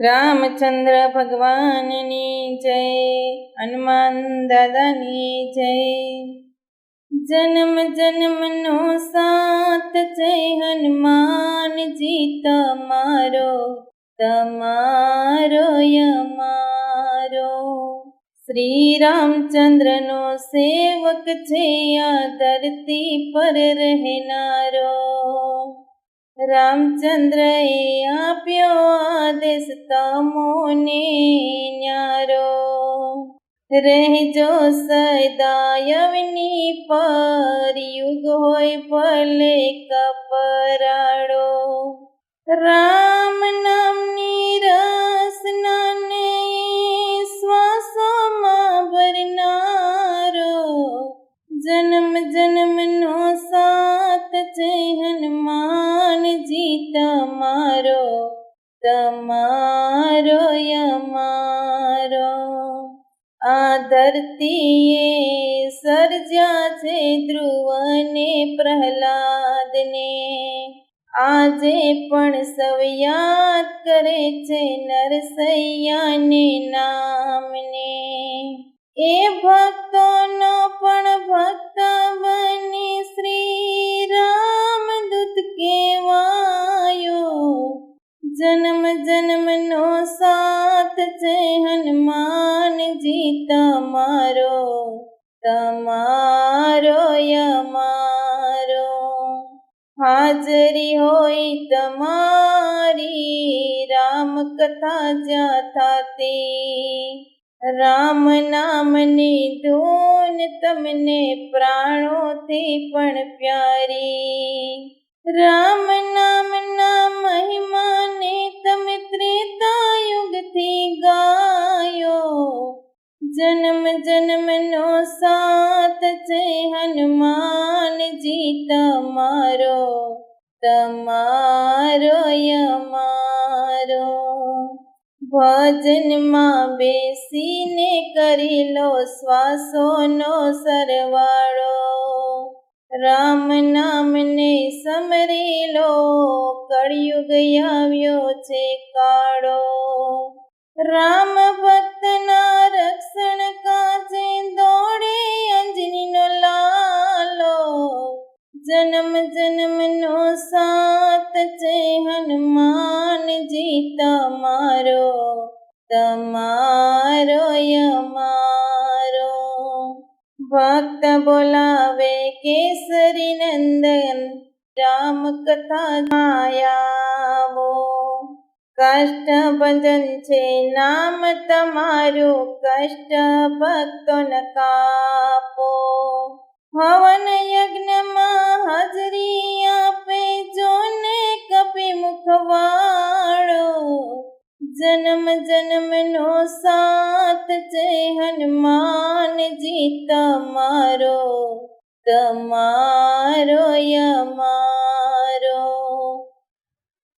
રામચંદ્ર ભગવાનની જય, હનુમાન દાદાની જય. જન્મ જન્મનો સાત જય હનુમાનજી તમારો તમારો યમારો શ્રી રામચંદ્રનો સેવક છે આ ધરતી પર રહેનારો. રામચંદ્રએ આપ્યો આદેશ તમોને ન્યારો રહેજો સદાયવની પર યુગ હોય ભલે કપરાડો રામ નામની રસનાને શ્વાસોમાં ભરનારો જન્મ જન્મનો તમારો તમારો અમારો આ ધરતીએ સર્જ્યા છે ધ્રુવને પ્રહલાદને. આજે પણ સૌ યાદ કરે છે નરસૈયાને નામને. એ ભક્તોનો પણ ભક્ત બની છે હનુમાનજી તમારો તમારો યમારો હાજરી હોય તમારી રામ કથા જ્યાં થાતી. રામ નામની ધૂન તમને પ્રાણોથી પણ પ્યારી. રામ નામના જન્મ જન્મનો સાથ છે હનુમાનજી તમારો તમારો યમારો ભજનમાં બેસીને કરી લો શ્વાસોનો સરવાળો. રામ નામને સમરી લો, કળિયુગ આવ્યો છે કાળો. રામ ભક્તના રક્ષણ કાજે દોડે અંજનીનો લાલો. જન્મ જન્મનો સાત છે હનુમાનજી તમારો. તમારો યમારો ભક્ત બોલાવે કેસરી નંદન રામ કથા માયાવો કષ્ટ ભજન છે નામ તમારું કષ્ટ ભક્તો ન કાપો. હવન યજ્ઞમાં હાજરી આપે જોને કપી મુખવાળો. જન્મ જન્મનો સાથ છે હનુમાનજી તમારો. તમારો યમા